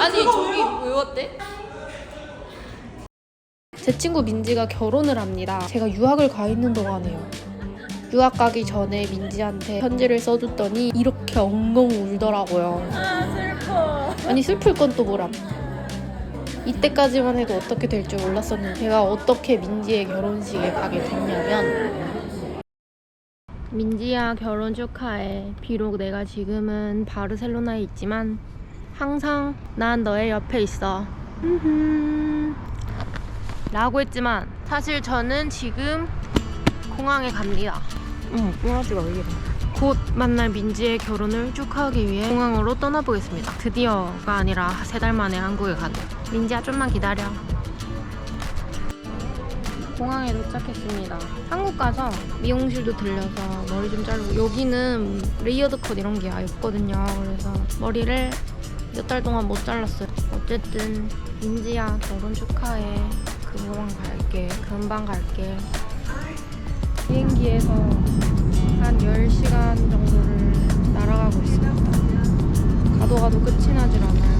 아니 저기 왜 왔대? 제 친구 민지가 결혼을 합니다. 제가 유학을 가 있는 동안에요. 유학 가기 전에 민지한테 편지를 써줬더니 이렇게 엉엉 울더라고요. 아 슬퍼. 아니 슬플 건 또 뭐람. 이때까지만 해도 어떻게 될 줄 몰랐었는데 제가 어떻게 민지의 결혼식에 가게 됐냐면 민지야 결혼 축하해. 비록 내가 지금은 바르셀로나에 있지만 항상 난 너의 옆에 있어. 라고 했지만 사실 저는 지금 공항에 갑니다. 응, 꿍아지가 왜 이래? 곧 만날 민지의 결혼을 축하하기 위해 공항으로 떠나보겠습니다. 드디어가 아니라 세 달 만에 한국에 가네. 민지야 좀만 기다려. 공항에 도착했습니다. 한국 가서 미용실도 들려서 머리 좀 자르고 여기는 레이어드 컷 이런 게 없거든요. 그래서 머리를 몇 달 동안 못 잘랐어요. 어쨌든 민지야 결혼 축하해. 금방 갈게. 금방 갈게. 비행기에서 한 10시간 정도를 날아가고 있습니다. 가도 가도 끝이 나질 않아요.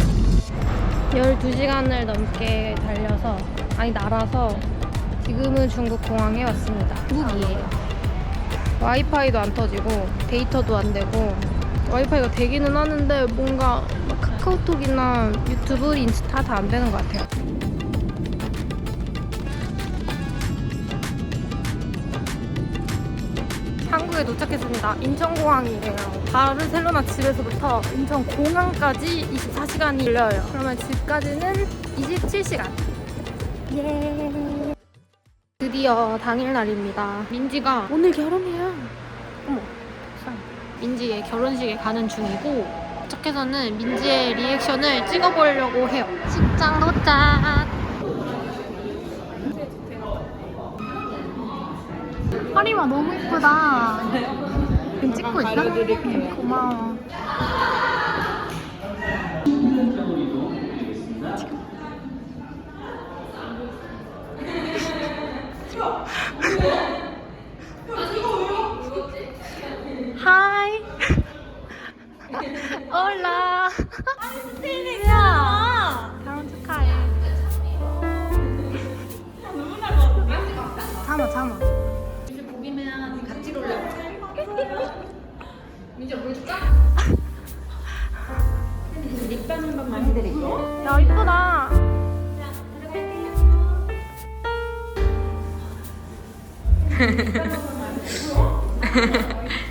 12시간을 넘게 달려서, 아니, 날아서 지금은 중국 공항에 왔습니다. 중국이에요. 와이파이도 안 터지고, 데이터도 안 되고, 와이파이가 되기는 하는데 뭔가 막 카카오톡이나 유튜브, 인스타 다 안 되는 것 같아요. 한국에 도착했습니다. 인천공항이에요. 바르셀로나 집에서부터 인천공항까지 24시간이 걸려요. 그러면 집까지는 27시간. 예. 드디어 당일날입니다. 민지가 오늘 결혼이야. 어머. 민지의 결혼식에 가는 중이고 도착해서는 민지의 리액션을 찍어보려고 해요. 식장 도착. 허리가 너무 이쁘다. 지금 찍고 있어? 고마워. 하이. 올라. 야. 결혼 축하해. 참아 참아. 립밤 한 번만 해드릴게요. 야 이쁘다.